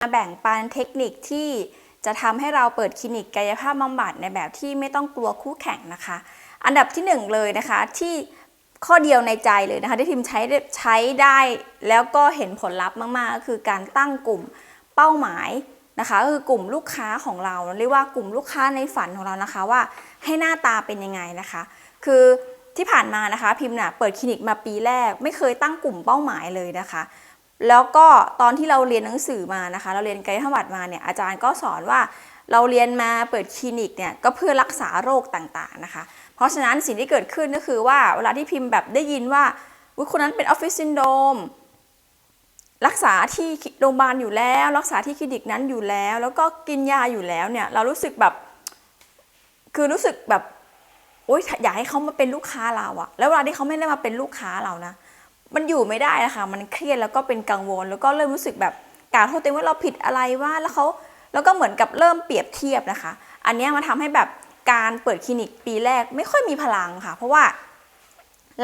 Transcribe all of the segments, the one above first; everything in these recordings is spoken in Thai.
มาแบ่งปันเทคนิคที่จะทำให้เราเปิดคลินิกกายภาพบำบัดในแบบที่ไม่ต้องกลัวคู่แข่งนะคะ อันดับที่หนึ่งเลยนะคะที่ข้อเดียวในใจเลยนะคะที่ทีมใช้ใช้ได้แล้วก็เห็นผลลัพธ์มากๆ ก็คือการตั้งกลุ่มเป้าหมายนะคะก็คือกลุ่มลูกค้าของเราเรียกว่ากลุ่มลูกค้าในฝันของเรานะคะว่าให้หน้าตาเป็นยังไงนะคะ คือที่ผ่านมานะคะพิมพ์น่ะเปิดคลินิกมาปีแรก ไม่เคยตั้งกลุ่มเป้าหมายเลยนะคะ แล้วก็ตอนที่เราเรียนหนังสือมานะคะ เราเรียนกายภาพบำบัดมาเนี่ยอาจารย์ก็สอนว่าเราเรียนมาเปิดคลินิกเนี่ยก็เพื่อรักษาโรคต่างๆนะคะ เพราะฉะนั้นสิ่งที่เกิดขึ้นก็คือว่าเวลาที่พิมพ์แบบได้ยินว่าอุ๊ยคนนั้นเป็นออฟฟิศซินโดมรักษาที่โรงพยาบาลอยู่แล้ว รักษาที่คลินิกนั้นอยู่แล้ว แล้วก็กินยาอยู่แล้วเนี่ยเรารู้สึกแบบ คือรู้สึกแบบโอ๊ยอยากให้เขามาเป็นลูกค้าเราอะแล้วเวลาที่เขาไม่ได้มาเป็นลูกค้าเรานะ มันอยู่ไม่ได้นะคะมันเครียดแล้วก็เป็นกังวล แล้วก็เริ่มรู้สึกแบบกล่าวโทษตัวเองว่าเราผิดอะไรว่าแล้วเขาแล้วก็เหมือนกับเริ่มเปรียบเทียบนะคะ อันนี้มันทำให้แบบการเปิดคลินิกปีแรกไม่ค่อยมีพลังค่ะ เพราะว่า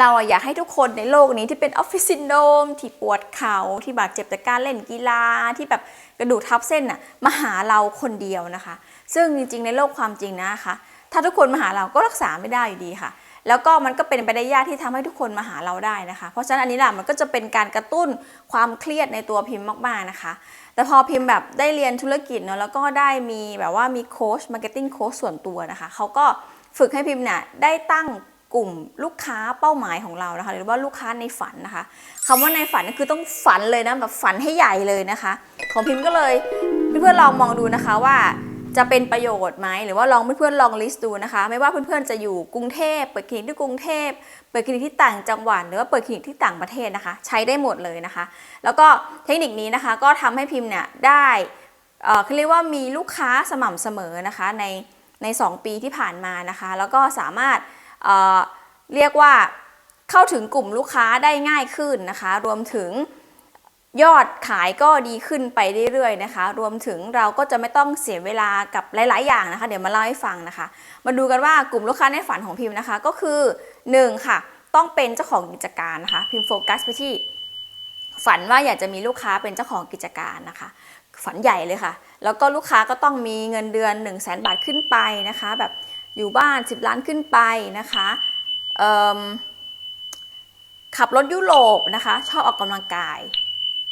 เราอยากให้ทุกคนในโลกนี้ที่เป็นออฟฟิศซินโดมที่ปวดเข่าที่บาดเจ็บจากการเล่นกีฬาที่แบบกระดูกทับเส้นน่ะมาหาเราคนเดียวนะคะ ซึ่งจริงๆในโลกความจริงนะคะ ถ้าทุกคนมาหาเราก็รักษาไม่ได้อยู่ดีค่ะ แล้วก็มันก็เป็นไปได้ยากที่ทำให้ทุกคนมาหาเราได้นะคะ เพราะฉะนั้นอันนี้แหละมันก็จะเป็นการกระตุ้นความเครียดในตัวพิมพ์มากๆนะคะ แต่พอพิมพ์แบบได้เรียนธุรกิจเนาะแล้วก็ได้มีแบบว่ามีโค้ชมาร์เก็ตติ้งโค้ชส่วนตัวนะคะเขาก็ฝึกให้พิมพ์เนี่ยได้ตั้งกลุ่มลูกค้าเป้าหมายของเรานะคะ หรือว่าลูกค้าในฝันนะคะคำว่าในฝันคือต้องฝันเลยนะแบบฝันให้ใหญ่เลยนะคะ ของพิมพ์ก็เลยเพื่อนๆลองมองดูนะคะว่า จะเป็นประโยชน์ไหมหรือว่าลองเพื่อนๆลองลิสต์ดูนะคะ ไม่ว่าเพื่อนๆจะอยู่กรุงเทพเปิดคลินิกที่กรุงเทพเปิดคลินิกที่ต่างจังหวัดหรือว่าเปิดคลินิกที่ต่างประเทศนะคะ ใช้ได้หมดเลยนะคะ แล้วก็เทคนิคนี้นะคะก็ทำให้พิมพ์เนี่ยได้เขาเรียกว่ามีลูกค้าสม่ำเสมอนะคะในใน 2 ปีที่ผ่านมานะคะ แล้วก็สามารถเเรียกว่าเข้าถึงกลุ่มลูกค้าได้ง่ายขึ้นนะคะ รวมถึง ยอดขายก็ดีขึ้นไปเรื่อยๆนะคะ รวมถึงเราก็จะไม่ต้องเสียเวลากับหลาย ๆ อย่างนะคะ เดี๋ยวมาเล่าให้ฟังนะคะ มาดูกันว่ากลุ่มลูกค้าในฝันของพิมพ์นะคะ ก็คือ 1 ค่ะ ต้องเป็นเจ้าของกิจการนะคะ พิมพ์โฟกัสไปที่ฝันว่าอยากจะมีลูกค้าเป็นเจ้าของกิจการนะคะ ฝันใหญ่เลยค่ะ แล้วก็ลูกค้าก็ต้องมีเงินเดือน 1 0 0 0 0แบาทขึ้นไปนะคะ แบบอยู่บ้าน 10 ล้านขึ้นไปนะคะขับรถยุโรปนะคะ ชอบออกกำลังกาย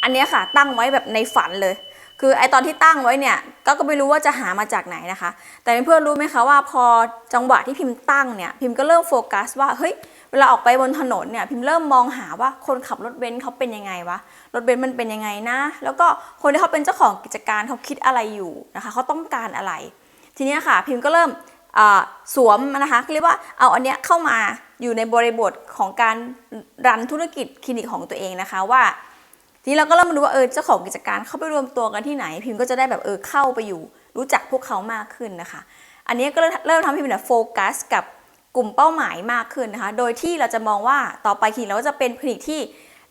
อันนี้ค่ะตั้งไว้แบบในฝันเลย คือไอตอนที่ตั้งไว้เนี่ยก็ก็ไม่รู้ว่าจะหามาจากไหนนะคะ แต่เพื่อนรู้ไหมคะว่าพอจังหวะที่พิมพ์ตั้งเนี่ยพิมพ์ก็เริ่มโฟกัสว่าเฮ้ยเวลาออกไปบนถนนเนี่ยพิมพ์เริ่มมองหาว่าคนขับรถเบนซ์เขาเป็นยังไงวะรถเบนซ์มันเป็นยังไงนะ แล้วก็คนที่เขาเป็นเจ้าของกิจการเขาคิดอะไรอยู่นะคะเขาต้องการอะไร ทีนี้ค่ะพิมพ์ก็เริ่มสวมนะคะเรียกว่าเอาอันเนี้ยเข้ามาอยู่ในบริบทของการรันธุรกิจคลินิกของตัวเองนะคะว่า ทีนี้เราก็เริ่มมาดูว่าเออเจ้าของกิจการเข้าไปรวมตัวกันที่ไหน พิมพ์ก็จะได้แบบเออเข้าไปอยู่ รู้จักพวกเขามากขึ้นนะคะ อันนี้ก็เริ่มเริ่มทำให้พิมพ์เนี่ยโฟกัสกับกลุ่มเป้าหมายมากขึ้นนะคะ โดยที่เราจะมองว่าต่อไปคลินิกเราก็จะเป็นคลินิกที่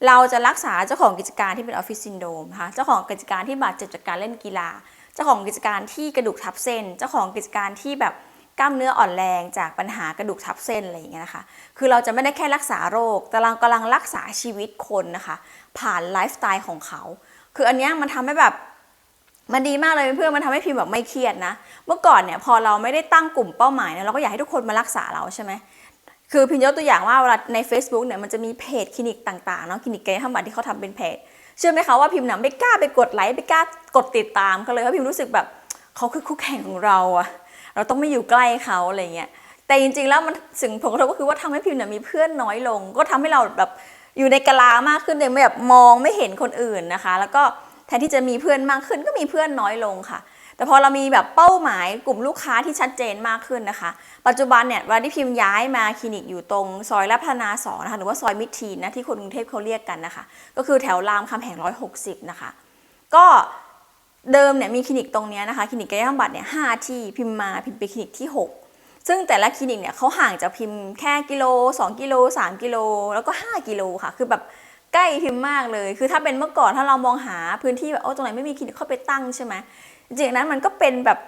เราจะรักษาเจ้าของกิจการที่เป็นออฟฟิศซินโดมนะคะเจ้าของกิจการที่บาดเจ็บจากการเล่นกีฬา เจ้าของกิจการที่กระดูกทับเส้น เจ้าของกิจการที่แบบ กล้ามเนื้ออ่อนแรงจากปัญหากระดูกทับเส้นอะไรอย่างเงี้ยนะคะ คือเราจะไม่ได้แค่รักษาโรค แต่เรากำลังรักษาชีวิตคนนะคะ ผ่านไลฟ์สไตล์ของเขา คืออันเนี้ยมันทำให้แบบมันดีมากเลยเพื่อนมันทำให้พิมพ์แบบไม่เครียดนะ เมื่อก่อนเนี่ยพอเราไม่ได้ตั้งกลุ่มเป้าหมายเนี่ยเราก็อยากให้ทุกคนมารักษาเราใช่ไหมคือพิมพ์ยกตัวอย่างว่าเวลาใน Facebook เนี่ยมันจะมีเพจคลินิกต่างๆเนาะคลินิกกายภาพบำบัดที่เขาทำเป็นเพจเชื่อไหมคะว่าพิมพ์เนี่ยไม่กล้าไปกดไลค์ไม่กล้ากดติดตามเขาเลยเพราะพิมพ์รู้สึกแบบเขาคือคู่แข่งของเราอะ เราต้องไม่อยู่ใกล้เขาอะไรเงี้ยแต่จริงๆแล้วมันสิ่งผลกระทบก็คือว่าทำให้พิมเนี่ยมีเพื่อนน้อยลง ก็ทำให้เราแบบอยู่ในกะลามากขึ้นเลยแบบมองไม่เห็นคนอื่นนะคะ แล้วก็แทนที่จะมีเพื่อนมากขึ้นก็มีเพื่อนน้อยลงค่ะ แต่พอเรามีแบบเป้าหมายกลุ่มลูกค้าที่ชัดเจนมากขึ้นนะคะ ปัจจุบันเนี่ยวลาที่พิมพ์ย้ายมาคลินิกอยู่ตรงซอยรัพนาสองนะคะหรือว่าซอยมิตรทีนนะที่คนกรุงเทพเขาเรียกกันนะคะ ก็คือแถวรามคำแหง160 นะคะ ก็ เดิมเนี่ยมีคลินิกตรงนี้นะคะคลินิกกายภาพบำบัดเนี่ยห้าที่พิมพ์มาพิมพ์ไปคลินิกที่ 6 ซึ่งแต่ละคลินิกเนี่ยเขาห่างจากพิมพ์แค่กิโล 2 กิโล 3 กิโล แล้วก็ 5 กิโลค่ะ คือแบบใกล้พิมพ์มากเลย คือถ้าเป็นเมื่อก่อนถ้าเรามองหาพื้นที่แบบโอ้ตรงไหนไม่มีคลินิกเข้าไปตั้งใช่ไหมจริงๆนั้นมันก็เป็นแบบ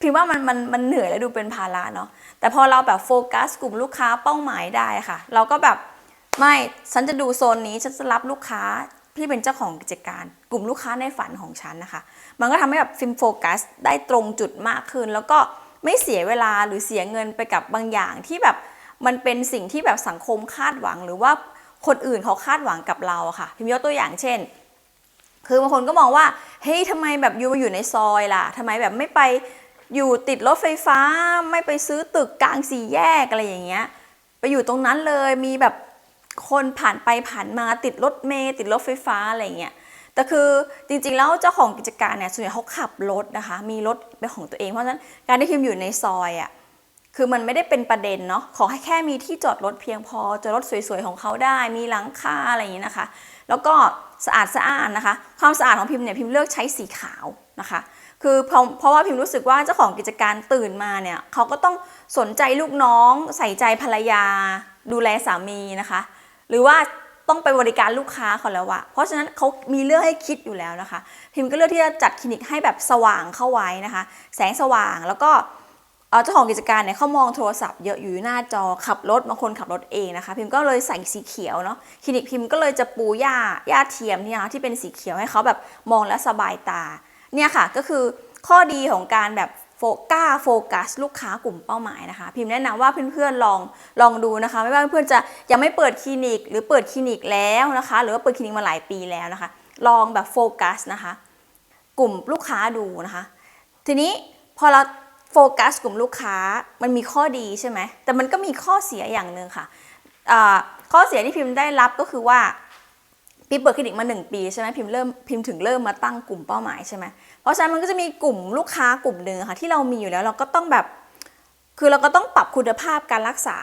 พิมพ์ว่ามันมันมันเหนื่อยและดูเป็นภาระเนาะแต่พอเราแบบโฟกัสกลุ่มลูกค้าเป้าหมายได้ค่ะ เราก็แบบไม่ฉันจะดูโซนนี้ฉันจะรับลูกค้า พี่เป็นเจ้าของกิจการ กลุ่มลูกค้าในฝันของฉันนะคะ มันก็ทำให้แบบฟิล์มโฟกัสได้ตรงจุดมากขึ้น แล้วก็ไม่เสียเวลาหรือเสียเงินไปกับบางอย่างที่แบบมันเป็นสิ่งที่แบบสังคมคาดหวัง หรือว่าคนอื่นเขาคาดหวังกับเราอะค่ะพิมยกตัวอย่างเช่น คือบางคนก็มองว่าเฮ้ยทำไมแบบอยู่อยู่ในซอยล่ะทำไมแบบไม่ไปอยู่ติดรถไฟฟ้า ไม่ไปซื้อตึกกลางสี่แยกอะไรอย่างเงี้ยไปอยู่ตรงนั้นเลยมีแบบ คนผ่านไปผ่านมาติดรถเมล์ติดรถไฟฟ้าอะไรเงี้ยแต่คือจริงๆแล้วเจ้าของกิจการเนี่ยส่วนใหญ่เขาขับรถนะคะ มีรถเป็นของตัวเองเพราะฉะนั้นการที่พิมอยู่ในซอยอะคือมันไม่ได้เป็นประเด็นเนาะขอให้แค่มีที่จอดรถเพียงพอจอดรถสวยๆของเขาได้ มีหลังคาอะไรอย่างนี้นะคะ แล้วก็สะอาดสะอาดนะคะ ความสะอาดของพิมเนี่ยพิมเลือกใช้สีขาวนะคะ คือเพราะเพราะว่าพิมรู้สึกว่าเจ้าของกิจการตื่นมาเนี่ยเขาก็ต้องสนใจลูกน้อง ใส่ใจภรรยา ดูแลสามีนะคะ หรือว่าต้องไปบริการลูกค้าเขาแล้วอะเพราะฉะนั้นเขามีเรื่องให้คิดอยู่แล้วนะคะ พิมก็เลือกที่จะจัดคลินิกให้แบบสว่างเข้าไว้นะคะ แสงสว่างแล้วก็เจ้าของกิจการเนี่ยเขามองโทรศัพท์เยอะอยู่หน้าจอขับรถบางคนขับรถเองนะคะ พิมก็เลยใส่สีเขียวเนาะคลินิกพิมก็เลยจะปูหญ้าหญ้าเทียมเนี่ยนะคะที่เป็นสีเขียวให้เขาแบบมองแล้วสบายตาเนี่ยค่ะก็คือข้อดีของการแบบ โฟกัสโฟกัสลูกค้ากลุ่มเป้าหมายนะคะ พิมพ์แนะนำว่าเพื่อนๆลองลองดูนะคะ ไม่ว่าเพื่อนๆจะยังไม่เปิดคลินิก หรือเปิดคลินิกแล้วนะคะ หรือว่าเปิดคลินิกมาหลายปีแล้วนะคะ ลองแบบโฟกัสนะคะ กลุ่มลูกค้าดูนะคะ ทีนี้พอเราโฟกัสกลุ่มลูกค้ามันมีข้อดีใช่ไหมแต่มันก็มีข้อเสียอย่างหนึ่งค่ะข้อเสียที่พิมพ์ได้รับก็คือว่าพิมเปิดคลินิกมา 1 ปีใช่ไหมพิมเริ่มพิมถึงเริ่มมาตั้งกลุ่มเป้าหมายใช่ไหม ราะฉะนั้นมันก็จะมีกลุ่มลูกค้ากลุ่มหนึ่งค่ะที่เรามีอยู่แล้วเราก็ต้องแบบ คือเราก็ต้องปรับคุณภาพการรักษา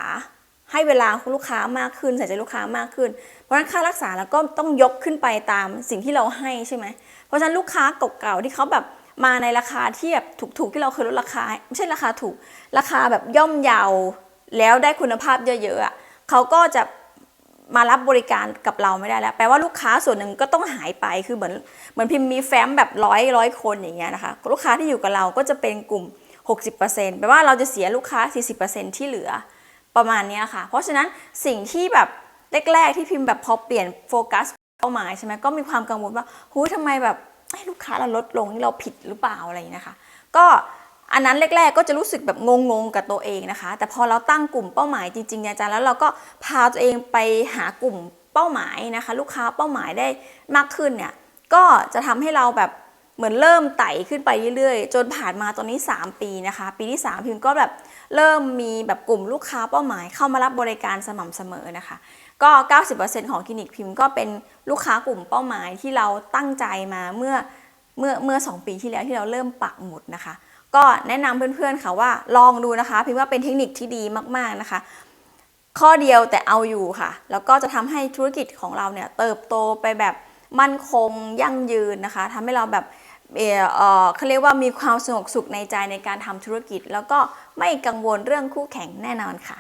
ให้เวลาลูกค้ามากขึ้นใส่ใจลูกค้ามากขึ้น เพราะฉะนั้นค่ารักษาเราก็ต้องยกขึ้นไปตามสิ่งที่เราให้ใช่ไหมเพราะฉะนั้นลูกค้าเก่าๆที่เขาแบบมาในราคาที่แบบถูกๆที่เราเคยลดราคาไม่ใช่ราคาถูก ราคาแบบย่อมเยาวแล้วได้คุณภาพเยอะๆอะเขาก็จะ มารับบริการกับเราไม่ได้แล้ว แปลว่าลูกค้าส่วนหนึ่งก็ต้องหายไปคือเหมือนเหมือนพิมพ์มีแฟ้มแบบร้อยร้อยคนอย่างเงี้ยนะคะ ลูกค้าที่อยู่กับเราก็จะเป็นกลุ่ม 60%แปลว่าเราจะเสียลูกค้า 40%ที่เหลือประมาณเนี้ยค่ะ เพราะฉะนั้นสิ่งที่แบบแรกๆที่พิมพ์แบบพอเปลี่ยนโฟกัสเป้าหมายใช่ไหมก็มีความกังวลว่าหูยทำไมแบบลูกค้าเราลดลงนี่เราผิดหรือเปล่าอะไรอย่างเงี้ยนะคะ ก็ อันนั้นแรกๆก็จะรู้สึกแบบงงๆกับตัวเองนะคะ แต่พอเราตั้งกลุ่มเป้าหมายจริงๆเนี่ยอาจารย์แล้วเราก็พาตัวเองไปหากลุ่มเป้าหมายนะคะ ลูกค้าเป้าหมายได้มากขึ้นเนี่ยก็จะทำให้เราแบบเหมือนเริ่มไต่ขึ้นไปเรื่อยๆ จนผ่านมาตอนนี้ 3 ปีนะคะ ปีที่ 3 พิมก็แบบเริ่มมีแบบกลุ่มลูกค้าเป้าหมาย เข้ามารับบริการสม่ำเสมอนะคะ ก็ 90%ของคลินิกพิมพ์ก็เป็นลูกค้ากลุ่มเป้าหมายที่เราตั้งใจมาเมื่อเมื่อเมื่อ 2 ปีที่แล้วที่เราเริ่มปักหมุดนะคะ ก็แนะนำเพื่อนๆค่ะว่าลองดูนะคะ พิมพ์ว่าเป็นเทคนิคที่ดีมากๆนะคะ ข้อเดียวแต่เอาอยู่ค่ะ แล้วก็จะทำให้ธุรกิจของเราเนี่ยเติบโตไปแบบมั่นคงยั่งยืนนะคะทำให้เราแบบเออเขาเรียกว่ามีความสงบสุขในใจในการทำธุรกิจ แล้วก็ไม่กังวลเรื่องคู่แข่งแน่นอนค่ะ